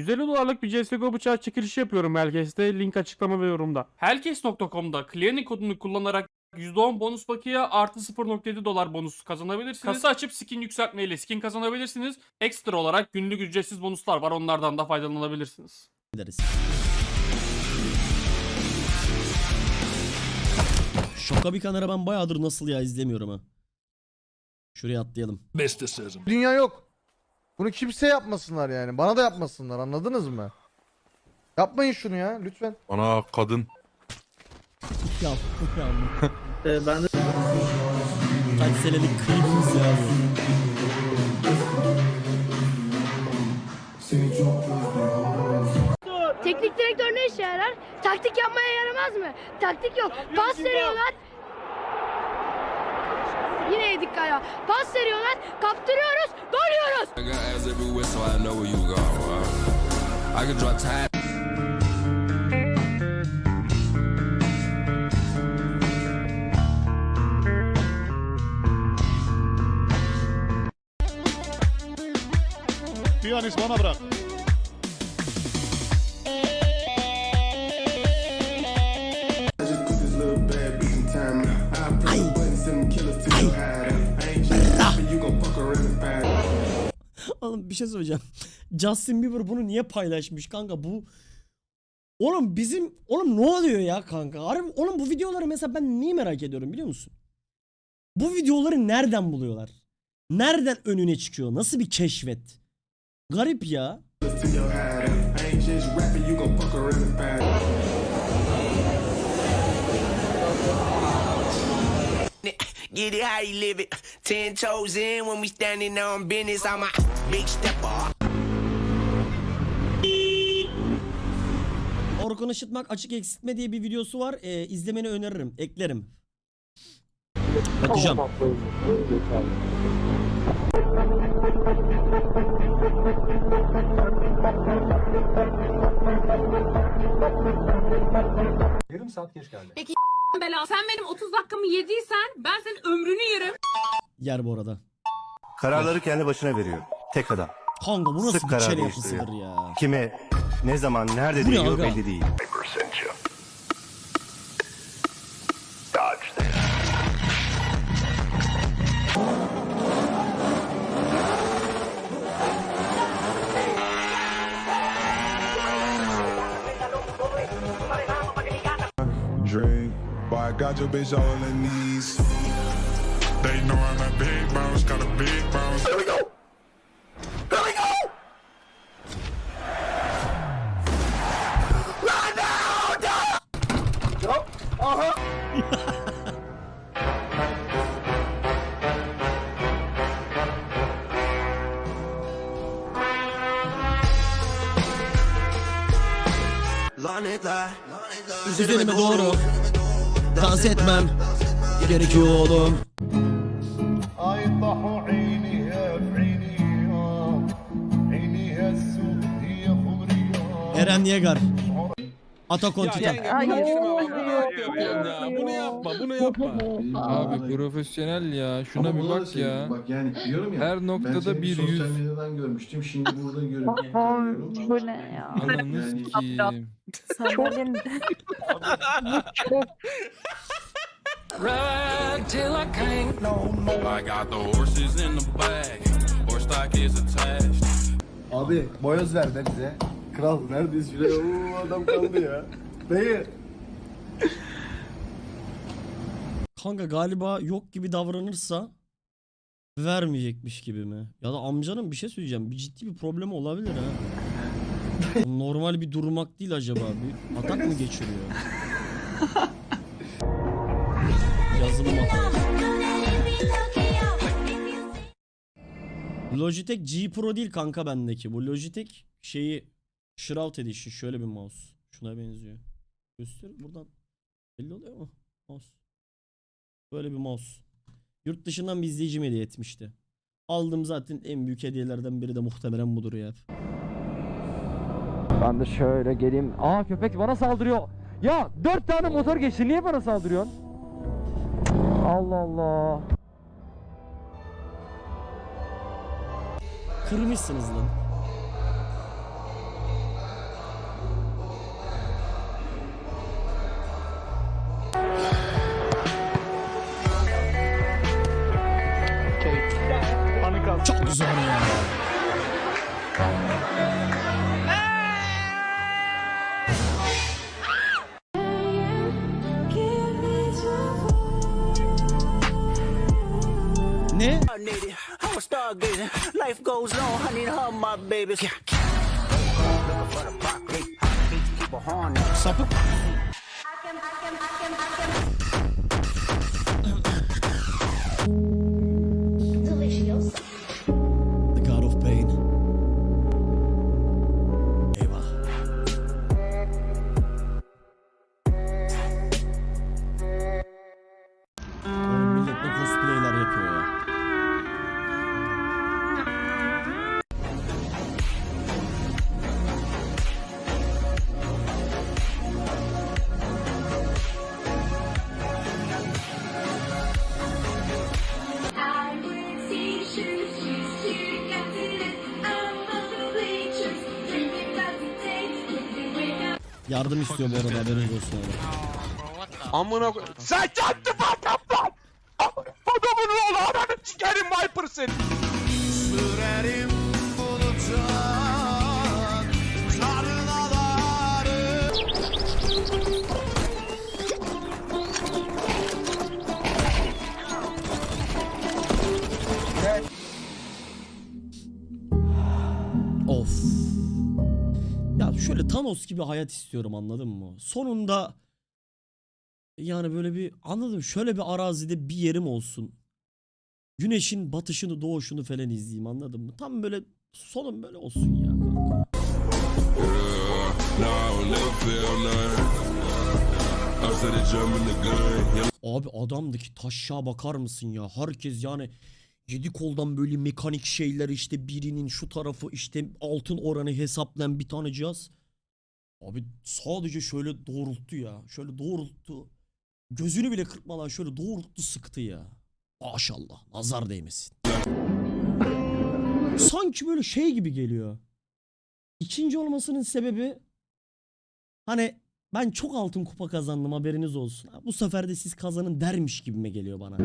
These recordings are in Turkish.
150 dolarlık bir CSGO bıçağı çekilişi yapıyorum Helkes'te. Link açıklama ve yorumda. Helkes.com'da Clearing kodunu kullanarak %10 bonus paketi artı 0.7 dolar bonus kazanabilirsiniz. Kasa açıp skin yükseltmeyle skin kazanabilirsiniz. Ekstra olarak günlük ücretsiz bonuslar var. Onlardan da faydalanabilirsiniz. ederiz. Şoka bir kanara ben bayağıdır nasıl ya izlemiyorum ha. Şuraya atlayalım. Dünya yok. Bunu kimse yapmasınlar yani. Bana da yapmasınlar anladınız mı? Yapmayın şunu ya lütfen. Bana kadın Ya ya. ben de... Kaç senelik klibimiz ya bu. Teknik direktör ne işe yarar? Taktik yapmaya yaramaz mı? Taktik yok. Pas veriyorlar. Yine yedik galiba. Pas veriyorlar. Kaptırıyoruz. Gol yiyoruz. I got bırak. Oğlum bir şey söyleyeceğim. Justin Bieber bunu niye paylaşmış kanka bu Oğlum bizim oğlum ne oluyor ya kanka? Harbi, oğlum bu videoları mesela ben niye merak ediyorum biliyor musun? Bu videoları nereden buluyorlar? Nereden önüne çıkıyor? Nasıl bir keşfet? Garip ya. Get it how you live it. Ten toes in when we standing on business. I'm a big stepper. Orkun Işıtmak açık eksiltme diye bir videosu var. Ee, izlemeni öneririm. Eklerim. Bakacağım. Bela. Sen benim 30 dakikamı yediysen ben senin ömrünü yerim. Yer bu arada. Kararları kendi başına veriyor. Tek adam. Kanka bu nasıl Sık bir karar çene değiştiriyor. yapısıdır ya. Kime, ne zaman, nerede Bu ne değiyor aga? belli değil. I got your bitch all on her knees. They know I'm a big bounce, got a big bounce. Here we go. Here we go. Uh-huh. Lanetler. Üzerime doğru. Dans etmem gerekiyor oğlum. Eren Yegar. Atakon Titan Bunu yapma bunu yapma. Abi profesyonel ya. Şuna Ama bir bak ya. Bak yani diyorum ya Her noktada bir yüz. görmüştüm. Şimdi burada görüyorum. Bu ne ya? Ananı sikiyim sikeyim. Sandalyenin Ride till I can't no more. I got the horses in the back. Horse stock is attached. Abi boyoz ver de bize. Kral neredeyiz şuraya? Oo adam kaldı ya. Dayı. Kanka galiba yok gibi davranırsa vermeyecekmiş gibi mi? Ya da amcanın bir şey söyleyeceğim. Bir ciddi bir problemi olabilir ha. Normal bir durmak değil acaba. Bir atak mı geçiriyor? Yazılım hatası. Logitech G Pro değil kanka bendeki. Bu Logitech şeyi Shroud Edition şöyle bir mouse. Şuna benziyor. Göster buradan. Belli oluyor mu? Mouse. Böyle bir mouse. Yurt dışından bir izleyicim hediye etmişti. Aldım zaten en büyük hediyelerden biri de muhtemelen budur ya. Ben de şöyle geleyim. Aa köpek bana saldırıyor. Ya dört tane motor geçti. Niye bana saldırıyorsun? Allah Allah. Kırmışsınız lan. Çok zor ya. Life goes on, I need her, my babies. Yeah. Looking for the pop, keep a horn up. Yardım istiyor bu arada haberiniz olsun abi. Amına koy. Sen kendin bak lan. Adamın oğlu ananı sikerim Viper seni. Sürerim buluttan sarınaları. Thanos gibi hayat istiyorum anladın mı? Sonunda yani böyle bir anladım şöyle bir arazide bir yerim olsun. Güneşin batışını doğuşunu falan izleyeyim anladın mı? Tam böyle sonum böyle olsun ya. Abi adamdaki taşşağa bakar mısın ya? Herkes yani yedi koldan böyle mekanik şeyler işte birinin şu tarafı işte altın oranı hesaplayan bir tane cihaz. Abi sadece şöyle doğrulttu ya. Şöyle doğrulttu. Gözünü bile kırpmadan şöyle doğrulttu sıktı ya. Maşallah nazar değmesin. Sanki böyle şey gibi geliyor. İkinci olmasının sebebi hani ben çok altın kupa kazandım haberiniz olsun. Bu sefer de siz kazanın dermiş gibime geliyor bana.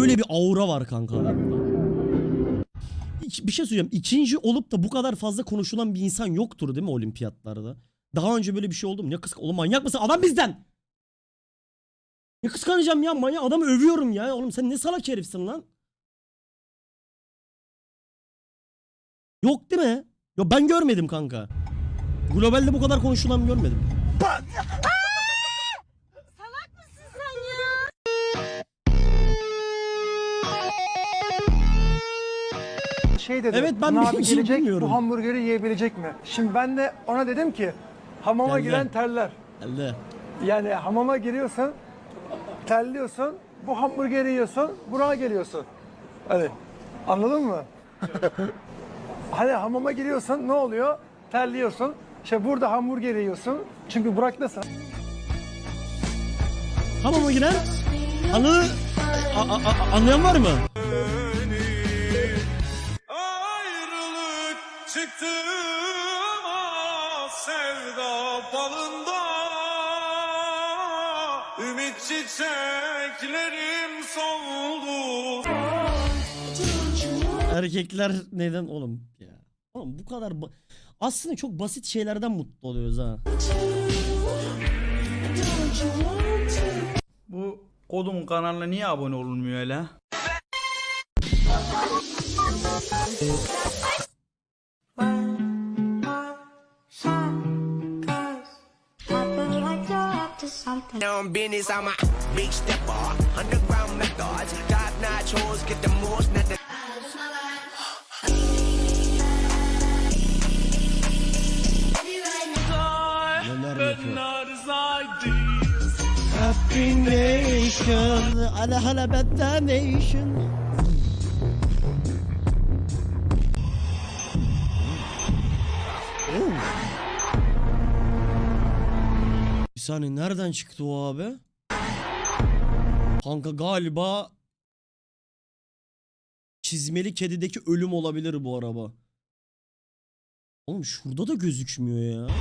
Öyle bir aura var kanka Bir şey söyleyeceğim. İkinci olup da bu kadar fazla konuşulan bir insan yoktur değil mi olimpiyatlarda? Daha önce böyle bir şey oldu mu? Ne kısk... Oğlum manyak mısın? Adam bizden! Ne kıskanacağım ya manyak? Adamı övüyorum ya. Oğlum sen ne salak herifsin lan? Yok değil mi? Yok ben görmedim kanka. Globalde bu kadar konuşulan görmedim. şey dedi. Evet, ben "Tuna bir abi şey gelecek bilmiyorum." bu hamburgeri yiyebilecek mi? Şimdi ben de ona dedim ki hamama Geldi. giren terler. Elde. Yani hamama giriyorsun, terliyorsun, bu hamburgeri yiyorsun, buraya geliyorsun. Hani anladın mı? hani hamama giriyorsun ne oluyor? Terliyorsun. İşte burada hamburger yiyorsun. Çünkü Burak'tasın. Hamama giren anı anlayan var mı? Ayrılık çıktı çiçeklerim soldu Erkekler neden oğlum ya? Oğlum bu kadar ba- aslında çok basit şeylerden mutlu oluyoruz ha. Bu kodumun kanalına niye abone olunmuyor öyle? On business, I'm a big stepper. Underground methods, top notch hoes get the most, not the Neler yapıyor? Happy Nation, ala hala betta nation. Saniye nereden çıktı o abi? Kanka galiba çizmeli kedideki ölüm olabilir bu araba. Oğlum şurada da gözükmüyor ya.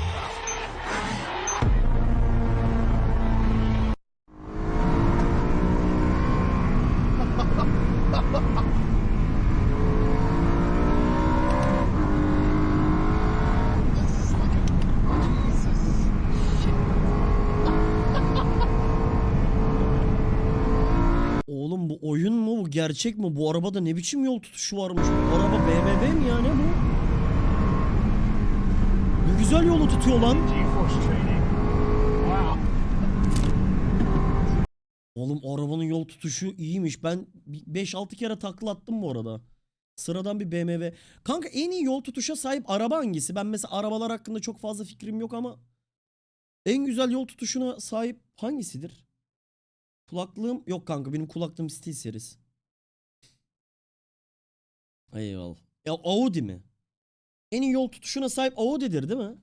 Oyun mu bu gerçek mi? Bu arabada ne biçim yol tutuşu varmış? Bu araba BMW mi ya bu? Ne güzel yolu tutuyor lan. Oğlum arabanın yol tutuşu iyiymiş. Ben 5-6 kere takla attım bu arada. Sıradan bir BMW. Kanka en iyi yol tutuşa sahip araba hangisi? Ben mesela arabalar hakkında çok fazla fikrim yok ama en güzel yol tutuşuna sahip hangisidir? Kulaklığım yok kanka benim kulaklığım SteelSeries. Eyvallah. Ya Audi mi? En iyi yol tutuşuna sahip Audi'dir değil mi?